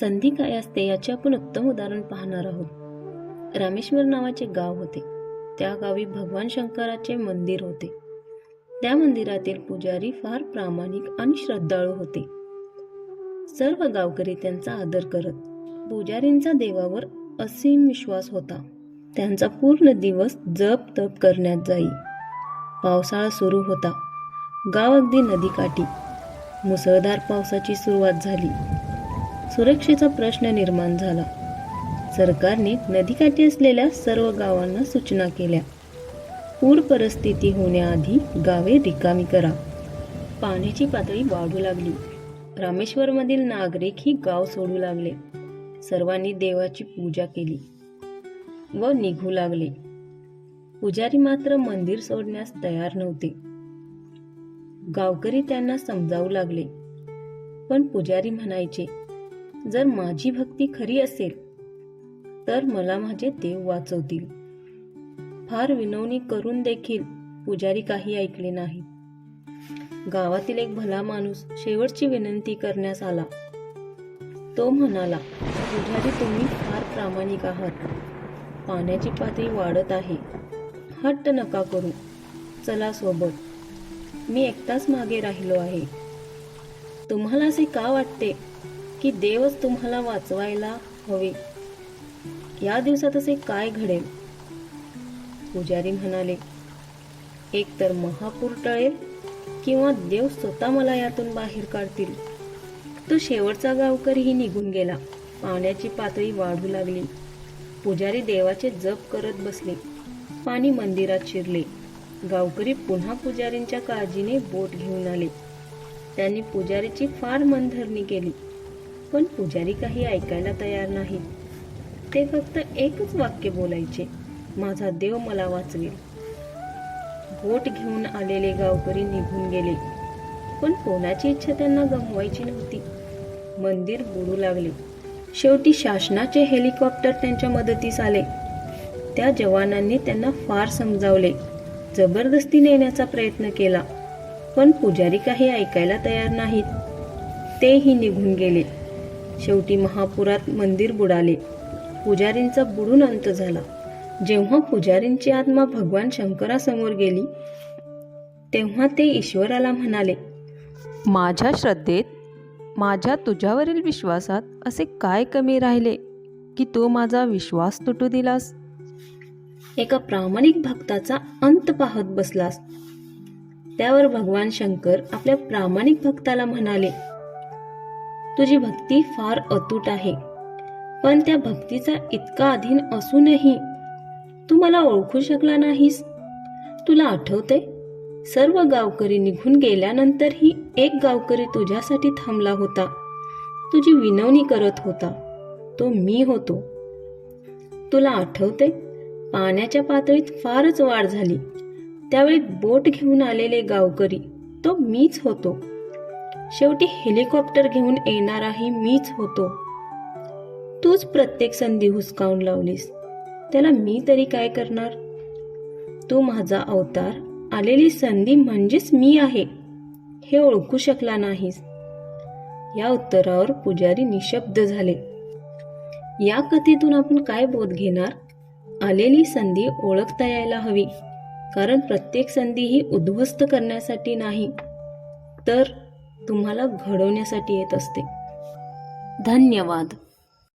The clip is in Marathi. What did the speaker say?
संधी काय असते याचे आपण उत्तम उदाहरण पाहणार आहोत. रामेश्वर नावाचे गाव होते. त्या गावी भगवान शंकराचे मंदिर होते. त्या मंदिरातील पुजारी फार प्रामाणिक आणि श्रद्धाळू होते. सर्व गावकरी त्यांचा आदर करत पुजारींचा देवावर असीम विश्वास होता. त्यांचा पूर्ण दिवस जप तप करण्यात जाई. पावसाळा सुरू होता. गाव अगदी नदीकाठी. मुसळधार पावसाची सुरुवात झाली. सुरक्षेचा प्रश्न निर्माण झाला. सरकारने नदीकाठी असलेल्या सर्व गावांना सूचना केल्या. पूर परिस्थिती होण्याआधी गावे रिकामी करा. पाण्याची पातळी वाढू लागली. रामेश्वरमधील नागरिक ही गाव सोडू लागले. सर्वांनी देवाची पूजा केली व निघू लागले. पुजारी मात्र मंदिर सोडण्यास तयार नव्हते. गावकरी त्यांना समजावू लागले. पण पुजारी म्हणायचे जर माझी भक्ती खरी असेल तर मला माझे देव वाचवतील. फार विनवणी करून देखील पुजारी काही ऐकले नाही. गावातील एक भला माणूस शेवटची विनंती करण्यास आला. तो म्हणाला पुजारी तुम्ही फार प्रामाणिक आहात. पाण्याची पातळी वाढत आहे. हट्ट नका करू. चला सोबत. मी एकटाच मागे राहिलो आहे. तुम्हाला असे का वाटते की देवच तुम्हाला वाचवायला हवे. या दिवसात असे काय घडेल? पुजारी म्हणाले एक तर महापूर टळेल किंवा देव स्वतः मला यातून बाहेर काढतील. तो शेवटचा गावकरीही निघून गेला. पाण्याची पातळी वाढू लागली. पुजारी देवाचे जप करत बसले. पाणी मंदिरात शिरले. गावकरी पुन्हा पुजारींच्या काळजीने बोट घेऊन आले. त्यांनी पुजारीची फार मनधरणी केली. पण पुजारी काही ऐकायला तयार नाही. ते फक्त एकच वाक्य बोलायचे माझा देव मला वाचवेल. बोट घेऊन आलेले गावकरी निघून गेले. पण कोणाची इच्छा त्यांना गमवायची नव्हती. मंदिर बुडू लागले. शेवटी शासनाचे हेलिकॉप्टर त्यांच्या मदतीस आले. त्या जवानांनी त्यांना फार समजावले. जबरदस्ती नेण्याचा प्रयत्न केला. पण पुजारी काही ऐकायला तयार नाहीत. तेही निघून गेले. शेवटी महापुरात मंदिर बुडाले. पुजारींचा बुडून अंत झाला. जेव्हा पुजारींची आत्मा भगवान शंकरासमोर गेली तेव्हा ते ईश्वराला म्हणाले माझ्या श्रद्धेत माझ्या तुझ्यावरील विश्वासात असे काय कमी राहिले की तू माझा विश्वास तुटू दिलास? एका प्रामाणिक भक्ताचा अंत पाहत बसलास. त्यावर भगवान शंकर आपल्या प्रामाणिक भक्ताला म्हणाले तुझी भक्ती फार अतूट आहे. पण त्या भक्तीचा इतका अधीन असूनही तू मला ओळखू शकला नाहीस. तुला आठवते सर्व गावकरी निघून गेल्यानंतरही एक गावकरी तुझ्यासाठी थांबला होता. तुझी विनवणी करत होता. तो मी होतो. तुला आठवते पाण्याच्या पातळीत फारच वाढ झाली. त्यावेळी बोट घेऊन आलेले गावकरी तो मीच होतो. शेवटी हेलिकॉप्टर घेऊन येणाराही मीच होतो. तूच प्रत्येक संधी हुसकावून लावलीस. त्याला मी तरी काय करणार? तू माझा अवतार आलेली संधी म्हणजेच मी आहे हे ओळखू शकला नाहीस. या उत्तरावर पुजारी निशब्द झाले. या कथेतून आपण काय बोध घेणार? आलेली संधी ओळखता यायला हवी कारण प्रत्येक संधी ही उद्ध्वस्त करण्यासाठी नाही. तर तुम्हाला घडवण्यासाठी येत असते. धन्यवाद.